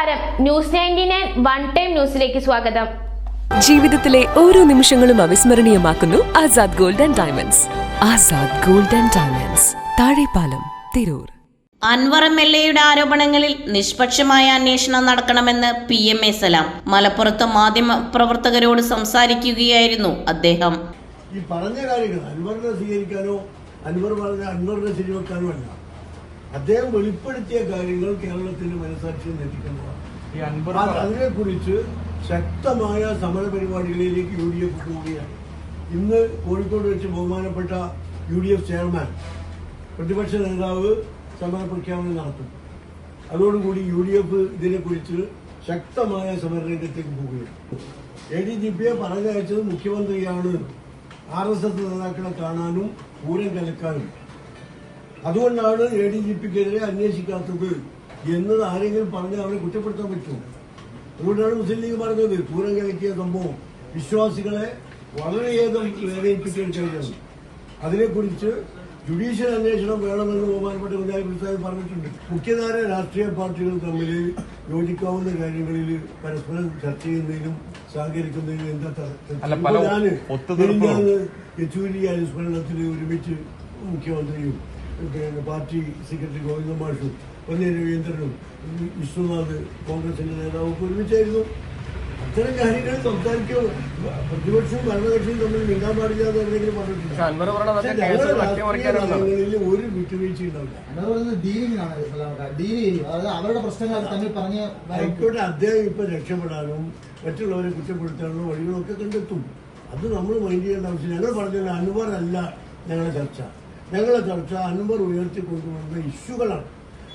നമസ്കാരം. News ninety nine one time ന്യൂസിലേക്ക് സ്വാഗതം. ജീവിതത്തിലെ ഓരോ നിമിഷങ്ങളും അവിസ്മരണീയമാക്കുന്നു Azad gold and diamonds. Azad gold and diamonds. Thazhepalam Tirur. Anvar M L എയുടെ ആരോപണങ്ങളിൽ നിഷ്പക്ഷമായ അന്വേഷണം നടക്കണമെന്ന് പി എം എ സലാം. മലപ്പുറത്ത് മാധ്യമ പ്രവർത്തകരോട് സംസാരിക്കുകയായിരുന്നു അദ്ദേഹം. ഈ പറഞ്ഞ കാര്യങ്ങൾ അൻവറിനെ സ്വീകരിക്കാനോ അൻവർ പറഞ്ഞ അൻവറിനെ ശരിവെക്കാനോ അല്ല. അദ്ദേഹം വെളിപ്പെടുത്തിയ കാര്യങ്ങൾ കേരളത്തിന്റെ മനസാക്ഷിയിൽ എത്തിക്കുന്നതാണ് അത് അതിനെക്കുറിച്ച് ശക്തമായ സമര പരിപാടികളിലേക്ക് യു ഡി എഫ് പോവുകയാണ് ഇന്ന് കോഴിക്കോട് വെച്ച് ബഹുമാനപ്പെട്ട യു ഡി എഫ് ചെയർമാൻ പ്രതിപക്ഷ നേതാവ് സമര പ്രഖ്യാപനം നടത്തും. അതോടുകൂടി യു ഡി എഫ് ഇതിനെക്കുറിച്ച് ശക്തമായ സമരരംഗത്തേക്ക് പോവുകയാണ്. എ ഡി ജി പിയെ പറഞ്ഞയച്ചത് മുഖ്യമന്ത്രിയാണ്. ആർ എസ് എസ് നേതാക്കളെ കാണാനും പൂരം കലക്കാനും. അതുകൊണ്ടാണ് എ ഡി ജി പിക്കെതിരെ അന്വേഷിക്കാത്തത് എന്നത് ആരെങ്കിലും പറഞ്ഞാൽ അവരെ കുറ്റപ്പെടുത്താൻ പറ്റുമോ? അതുകൊണ്ടാണ് മുസ്ലിം ലീഗ് പറഞ്ഞത്. പൂരം കലക്കിയ സംഭവം വിശ്വാസികളെ വളരെയധികം വേദനിപ്പിക്കുകയും ചെയ്തത് അതിനെക്കുറിച്ച് ജുഡീഷ്യൽ അന്വേഷണം വേണമെന്ന് ബഹുമാനപ്പെട്ട കുഞ്ഞാലി പ്രസാദ് പറഞ്ഞിട്ടുണ്ട്. മുഖ്യധാര രാഷ്ട്രീയ പാർട്ടികൾ തമ്മിൽ യോജിക്കാവുന്ന കാര്യങ്ങളിൽ പരസ്പരം ചർച്ച ചെയ്യുന്നതിനും സഹകരിക്കുന്നതിനും എന്താ തടസ്സം? പെരിഞ്ഞാന്ന് യെച്ചൂരി അനുസ്മരണത്തിൽ ഒരുമിച്ച് മുഖ്യമന്ത്രിയും പാർട്ടി സെക്രട്ടറി ഗോവിന്ദ മാഷും പൊന്നേ രവീന്ദ്രനും വിശ്വനാഥ് കോൺഗ്രസിന്റെ നേതാവും ഒക്കെ ഒരുമിച്ചായിരുന്നു. അത്തരം കാര്യങ്ങൾ സംസാരിക്കും പ്രതിപക്ഷവും ഭരണകക്ഷിയും തമ്മിൽ നീങ്ങാൻ പാടില്ല എന്ന് പറഞ്ഞിട്ടുണ്ട്? പറഞ്ഞിട്ടില്ല ഒരു വിട്ടുവീഴ്ച ഉണ്ടാവില്ല. അവരുടെ പ്രശ്നങ്ങൾ തമ്മിൽ പറഞ്ഞ് ആയിക്കോട്ടെ അദ്ദേഹം ഇപ്പൊ രക്ഷപ്പെടാനും മറ്റുള്ളവരെ കുറ്റപ്പെടുത്താനുള്ള വഴികളൊക്കെ കണ്ടെത്തും. അത് നമ്മൾ മൈൻഡ് ചെയ്യേണ്ട ആവശ്യം ഞങ്ങൾ പറഞ്ഞ അൻവർ അല്ല ഞങ്ങളുടെ ചർച്ച. ഞങ്ങളുടെ ചർച്ച അൻവർ ഉയർത്തിക്കൊണ്ടുവന്ന ഇഷ്യൂകളാണ്.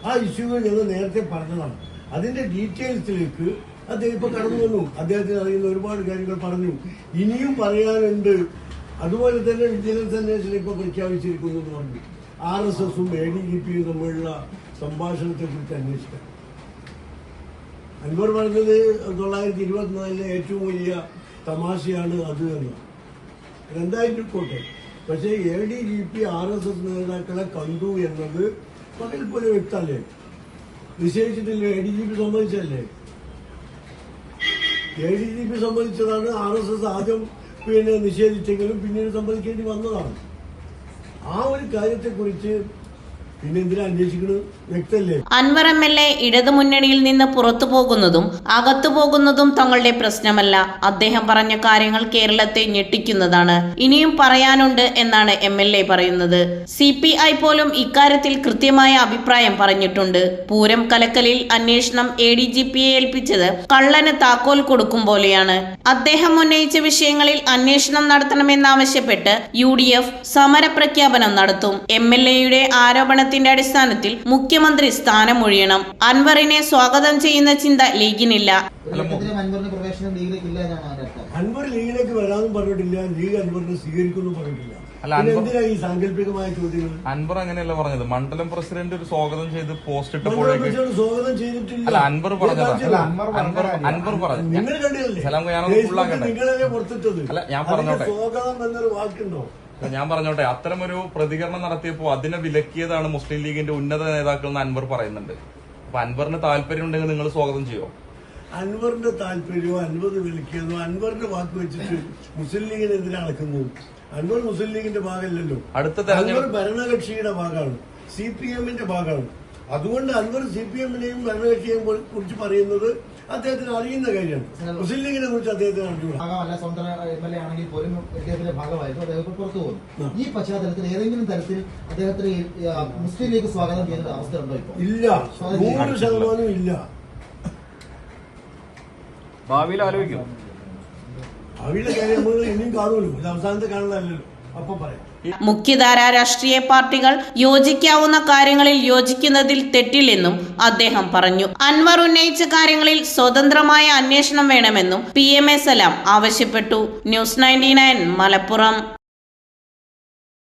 ആ ഇഷ്യൂകൾ ഞങ്ങൾ നേരത്തെ പറഞ്ഞതാണ്. അതിന്റെ ഡീറ്റെയിൽസിലേക്ക് അദ്ദേഹം ഇപ്പൊ കടന്നു വന്നു. അദ്ദേഹത്തിന് അറിയുന്ന ഒരുപാട് കാര്യങ്ങൾ പറഞ്ഞു. ഇനിയും പറയാനുണ്ട്. അതുപോലെ തന്നെ വിജിലൻസ് അന്വേഷണം ഇപ്പൊ പ്രഖ്യാപിച്ചിരിക്കുന്നു എന്ന് പറഞ്ഞു. ആർ എസ് എസും എ ഡി ജി പിയും തമ്മിലുള്ള സംഭാഷണത്തെ കുറിച്ച് അന്വേഷിക്കാം. അൻവർ പറഞ്ഞത് തൊള്ളായിരത്തി ഇരുപത്തിനാലിലെ ഏറ്റവും വലിയ തമാശയാണ് അത് എന്ന്. രണ്ടായിരം കോട്ടെ പക്ഷേ A D G P R S S നേതാക്കളെ കണ്ടു എന്നത് പകൽ പോലെ വ്യക്തമല്ലേ? നിശ്ചയിച്ചിട്ടില്ല എ ഡി ജി പി സമ്മതിച്ചല്ലേ എ ഡി ജി പി സമ്മതിച്ചതാണ് ആർ എസ് എസ് ആദ്യം പിന്നെ നിഷേധിച്ചെങ്കിലും പിന്നീട് സംബന്ധിക്കേണ്ടി വന്നതാണ്. ആ ഒരു കാര്യത്തെക്കുറിച്ച് അൻവർ എം എൽ എ ഇടതുമുന്നണിയിൽ നിന്ന് പുറത്തു പോകുന്നതും അകത്തു പോകുന്നതും തങ്ങളുടെ പ്രശ്നമല്ല. അദ്ദേഹം പറഞ്ഞ കാര്യങ്ങൾ കേരളത്തെ ഞെട്ടിക്കുന്നതാണ്. ഇനിയും പറയാനുണ്ട് എന്നാണ് എം എൽ എ പറയുന്നത്. സി പി ഐ പോലും ഇക്കാര്യത്തിൽ കൃത്യമായ അഭിപ്രായം പറഞ്ഞിട്ടുണ്ട്. പൂരം കലക്കലിൽ അന്വേഷണം എ ഡി ജി പിയെ ഏൽപ്പിച്ചത് കള്ളന് താക്കോൽ കൊടുക്കും പോലെയാണ്. അദ്ദേഹം ഉന്നയിച്ച വിഷയങ്ങളിൽ അന്വേഷണം നടത്തണമെന്നാവശ്യപ്പെട്ട് യു ഡി എഫ് സമരപ്രഖ്യാപനം നടത്തും. എം എൽ എയുടെ ആരോപണത്തിന്റെ അടിസ്ഥാനത്തിൽ മുഖ്യമന്ത്രി സ്ഥാനമൊഴിയണം. അൻവറിനെ സ്വാഗതം ചെയ്യുന്ന ചിന്ത ലീഗിനില്ല. അൻവർ ലീഗിലേക്ക് പറഞ്ഞിട്ടില്ല ലീഗ് അൻവറിനെ സ്വീകരിക്കുന്നു പറഞ്ഞിട്ടില്ല. അല്ല, അൻവർ- എന്തിനാ ഈ സാങ്കല്പികമായ ചോദ്യങ്ങൾ? അൻവർ അങ്ങനെയല്ല പറഞ്ഞത്. മണ്ഡലം പ്രസിഡന്റ് ഒരു സ്വാഗതം ചെയ്ത് പോസ്റ്റ് ഇട്ടപ്പോഴേക്ക് അല്ല അൻവർ പറഞ്ഞതാ? അൻവർ അൻവർ പറഞ്ഞു ഫുള്ളാക്കട്ടെ പുറത്തിട്ടത്? അല്ല, ഞാൻ പറഞ്ഞോട്ടെ. സ്വാഗതം എന്നൊരു വാക്കുണ്ടോ? ഞാൻ പറഞ്ഞോട്ടെ അത്തരം ഒരു പ്രതികരണം നടത്തിയപ്പോൾ അതിനെ വിലക്കിയതാണ് മുസ്ലിം ലീഗിന്റെ ഉന്നത നേതാക്കൾ എന്ന് അൻവർ പറയുന്നുണ്ട്. അപ്പൊ അൻവറിന് താല്പര്യം ഉണ്ടെങ്കിൽ നിങ്ങൾ സ്വാഗതം ചെയ്യോ? അൻവറിന്റെ താല്പര്യവും അൻവർ വിളിക്കുന്നതോ അൻവറിന്റെ വാക്ക് വെച്ചിട്ട് മുസ്ലിം ലീഗിനെതിരെ അളക്കുന്നു അൻവർ മുസ്ലിം ലീഗിന്റെ ഭാഗമല്ലല്ലോ. അടുത്ത അൻവർ ഭരണകക്ഷിയുടെ ഭാഗമാണ്. സി പി എമ്മിന്റെ ഭാഗമാണ്. അതുകൊണ്ട് അൻവർ സി പി എമ്മിനെയും ഭരണകക്ഷിയെയും കുറിച്ച് പറയുന്നത് അദ്ദേഹത്തിന് അറിയുന്ന കാര്യമാണ് മുസ്ലിം ലീഗിനെ കുറിച്ച് അദ്ദേഹത്തിന് ഭാഗമല്ല സ്വന്തം എം എൽ എ ആണെങ്കിൽ പോലും അദ്ദേഹത്തിന്റെ ഭാഗമായിരുന്നു. അദ്ദേഹം പുറത്തു പോകുന്നു. ഈ പശ്ചാത്തലത്തിൽ ഏതെങ്കിലും തരത്തിൽ അദ്ദേഹത്തിന് മുസ്ലിം ലീഗ് സ്വാഗതം ചെയ്യുന്ന അവസ്ഥ ഉണ്ടോ ഇപ്പോൾ? ഇല്ല. നൂറ് ശതമാനം ഇല്ല. ഭാവിയിൽ ആലോചിക്കും. ഭാവിയിലെ കാര്യം നമ്മൾ ഇനിയും കാണുമല്ലോ. ഇത് അവസാനത്തെ കാണുന്നതല്ലല്ലോ. മുഖ്യധാര രാഷ്ട്രീയ പാർട്ടികൾ യോജിക്കാവുന്ന കാര്യങ്ങളിൽ യോജിക്കുന്നതിൽ തെറ്റില്ലെന്നും അദ്ദേഹം പറഞ്ഞു. അൻവർ ഉന്നയിച്ച കാര്യങ്ങളിൽ സ്വതന്ത്രമായ അന്വേഷണം വേണമെന്നും പി എം എ സലാം ആവശ്യപ്പെട്ടു. News ninety Malappuram.